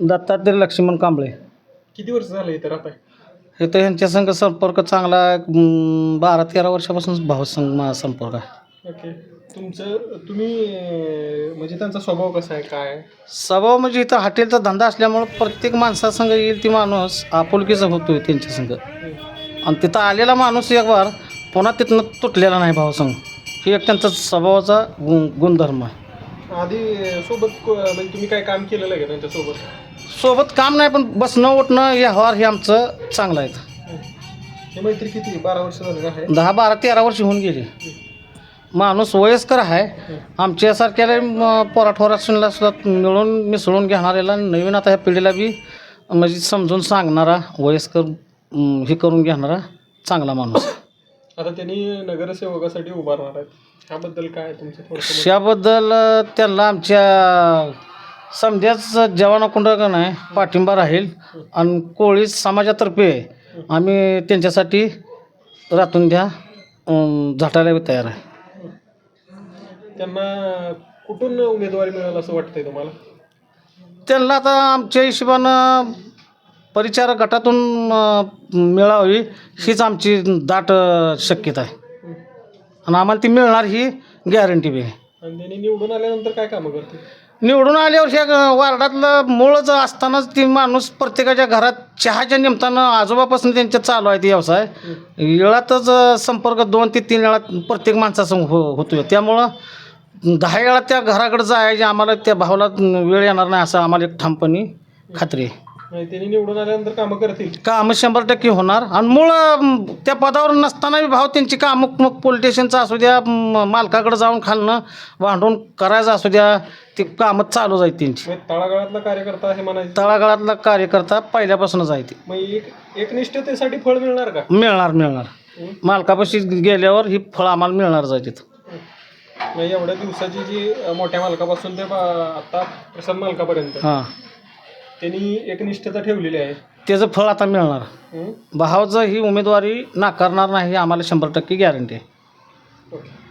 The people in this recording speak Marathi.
दत्तात्रय लक्ष्मण कांबळे. किती वर्ष झालं इथं राहताय? हे तर यांच्या संघ संपर्क चांगला आहे. अं, बारा तेरा वर्षापासून भाऊ संघ माझा संपर्क आहे. ओके. तुमचं तुम्ही अं, म्हणजे त्यांचा स्वभाव कसा आहे? काय आहे? स्वभाव म्हणजे इथं हॉटेलचा धंदा असल्यामुळं प्रत्येक माणसासंग येईल ती माणूस आपुलकीचा होतोय त्यांच्या संघ. आणि तिथं आलेला माणूस एक वार पुन्हा तिथनं तुटलेला नाही भाऊसंघ ही एक त्यांचा स्वभावाचा गुण गुणधर्म आहे. आधी अं, सोबत को- म्हणजे तुम्ही काय काम केलेलं आहे का त्यांच्यासोबत? सोबत काम नाही पण बसणं उठणं व्यवहार हे आमचं चांगलं आहे. हे मैत्री किती? बारा वर्ष झालं का आहे. दहा बारा तेरा वर्ष होऊन गेली. माणूस वयस्कर आहे. आमच्यासारख्याला म, पोराठोरासला सुद्धा मिळून मिसळून घेणाऱ्याला नवीन आता ह्या पिढीला बी म्हणजे समजून सांगणारा वयस्कर हे करून घेणारा चांगला माणूस आता त्यांनी नगरसेवकासाठी उभारणार आहेत. ह्याबद्दल काय आहे तुमचं थोडंसं? त्याबद्दल अ, त्यांना आमच्या समजाच जवानाकुंड का नाही पाठिंबा राहील आणि कोळी समाजातर्फे आम्ही त्यांच्यासाठी रातून द्या झटायला तयार आहे. त्यांना कुठून उमेदवारी मिळेल असं वाटतंय तुम्हाला? त्यांना आता आमच्या हिशोबानं परिचार गटातून मिळावी हीच आमची दाट शक्यता आहे. आणि आम्हाला ती मिळणार ही गॅरंटी बी आहे. आणि त्यांनी निवडून आल्यानंतर काय कामं करतील? निवडून आल्यावर वार्डातलं मूळच असतानाच ती माणूस प्रत्येकाच्या घरात चहाच्या निमतानं आजोबापासून त्यांच्या चालू आहे ते व्यवसाय वेळातच संपर्क दोन ते तीन वेळा प्रत्येक माणसासंग हो होतोय. त्यामुळं दहा वेळा त्या घराकडे जायचे आम्हाला त्या भावाला वेळ येणार नाही असं आम्हाला एक ठामपणी खात्री आहे. त्यांनी निवडून आल्यानंतर कामं करतील. कामं शंभर टक्के होणार. आणि मूळ त्या पदावर नसताना भाव त्यांची कामं मग असू द्या मालकाकडे जाऊन खालनं भांडून करायचं असू द्या ती कामं चालू जाईल त्यांची. म्हणजे तळागाळातला कार्यकर्ता हे म्हणायचं. तळागाळातला कार्यकर्ता पहिल्यापासूनच आहे ती. मग एक एकनिष्ठतेसाठी फळ मिळणार का? मिळणार मिळणार? मालकापाशी गेल्यावर ही फळ आम्हाला मिळणारच आहे तिथं. म्हणजे एवढ्या दिवसाची जी अ, मोठ्या मालकापासून ते बा- आता प्रसाद मालकापर्यंत हां. त्यांनी एकनिष्ठता ठेवलेली आहे. त्याचं फळ आता मिळणार. हं? भावाचं ही उमेदवारी नाकारणार नाही ही आम्हाला शंभर टक्के गॅरंटी आहे. ओके.